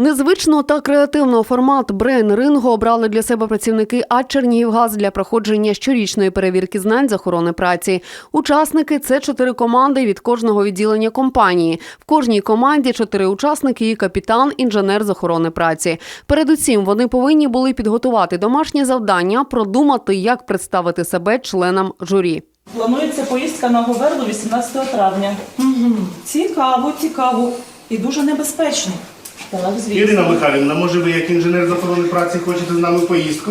Незвичного та креативного формат брейн рингу обрали для себе працівники АД «Чернігівгаз» для проходження щорічної перевірки знань з охорони праці. Учасники це чотири команди від кожного відділення компанії. В кожній команді чотири учасники і капітан, інженер з охорони праці. Передусім, вони повинні були підготувати домашнє завдання, продумати, як представити себе членам журі. Планується поїздка на Говерлу 18 травня. Угу. Цікаво, цікаво і дуже небезпечно. Так, звісно. Ірина Михайлівна, може ви як інженер з охорони праці хочете з нами поїздку?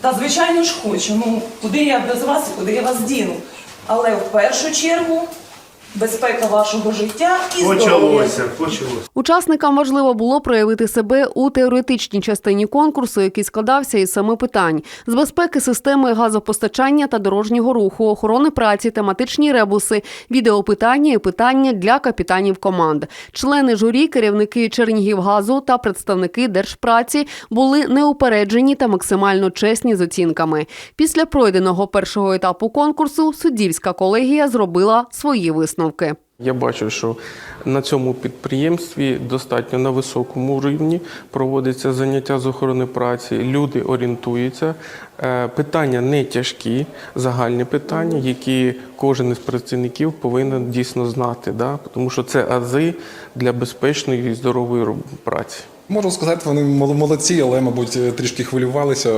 Та звичайно ж хочу. Ну куди я без вас, і куди я вас діну? Але в першу чергу безпека вашого життя і здоров'я. Почалося, почалося. Учасникам важливо було проявити себе у теоретичній частині конкурсу, який складався із семи питань: з безпеки системи газопостачання та дорожнього руху, охорони праці, тематичні ребуси, відеопитання і питання для капітанів команд. Члени журі, керівники Чернігівгазу та представники держпраці були неупереджені та максимально чесні з оцінками. Після пройденого першого етапу конкурсу суддівська колегія зробила свої висновки. Я бачу, що на цьому підприємстві достатньо на високому рівні проводиться заняття з охорони праці. Люди орієнтуються. Е, Питання не тяжкі, загальні питання, які кожен із працівників повинен дійсно знати, да? тому що це ази для безпечної і здорової праці. Можу сказати, вони мол- молодці, але, мабуть, трішки хвилювалися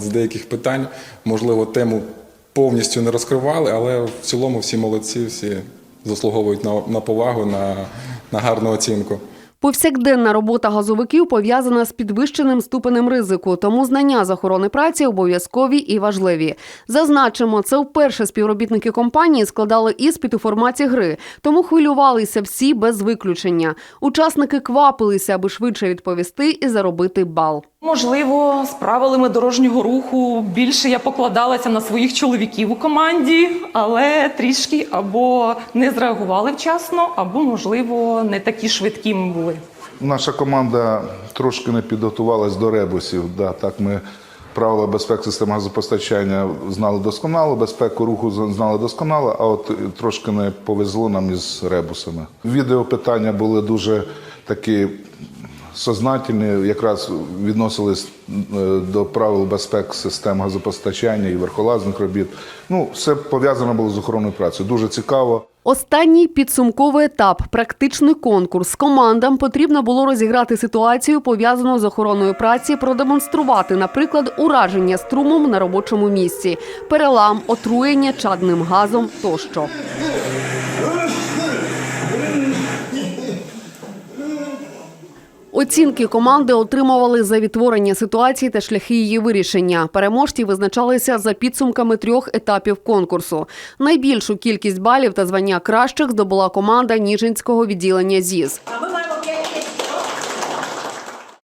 з деяких питань. Можливо, тему повністю не розкривали, але в цілому всі молодці, всі заслуговують на, на повагу, на, на гарну оцінку. Повсякденна робота газовиків пов'язана з підвищеним ступенем ризику, тому знання з охорони праці обов'язкові і важливі. Зазначимо, це вперше співробітники компанії складали іспит у форматі гри, тому хвилювалися всі без виключення. Учасники квапилися, аби швидше відповісти і заробити бал. Можливо, з правилами дорожнього руху більше я покладалася на своїх чоловіків у команді, але трішки або не зреагували вчасно, або, можливо, не такі швидкі ми були. Наша команда трошки не підготувалась до ребусів. Да, так ми правила безпеки системи газопостачання знали досконало, безпеку руху знали досконало, а от трошки не повезло нам із ребусами. Відеопитання були дуже такі сознательні, якраз відносились е, до правил безпеки систем газопостачання і верхолазних робіт. Ну, все пов'язано було з охороною праці. Дуже цікаво. Останній підсумковий етап практичний конкурс. Командам потрібно було розіграти ситуацію, пов'язану з охороною праці, продемонструвати, наприклад, ураження струмом на робочому місці, перелам, отруєння чадним газом тощо. Оцінки команди отримували за відтворення ситуації та шляхи її вирішення. Переможці визначалися за підсумками трьох етапів конкурсу. Найбільшу кількість балів та звання кращих здобула команда Ніжинського відділення ЗІЗ.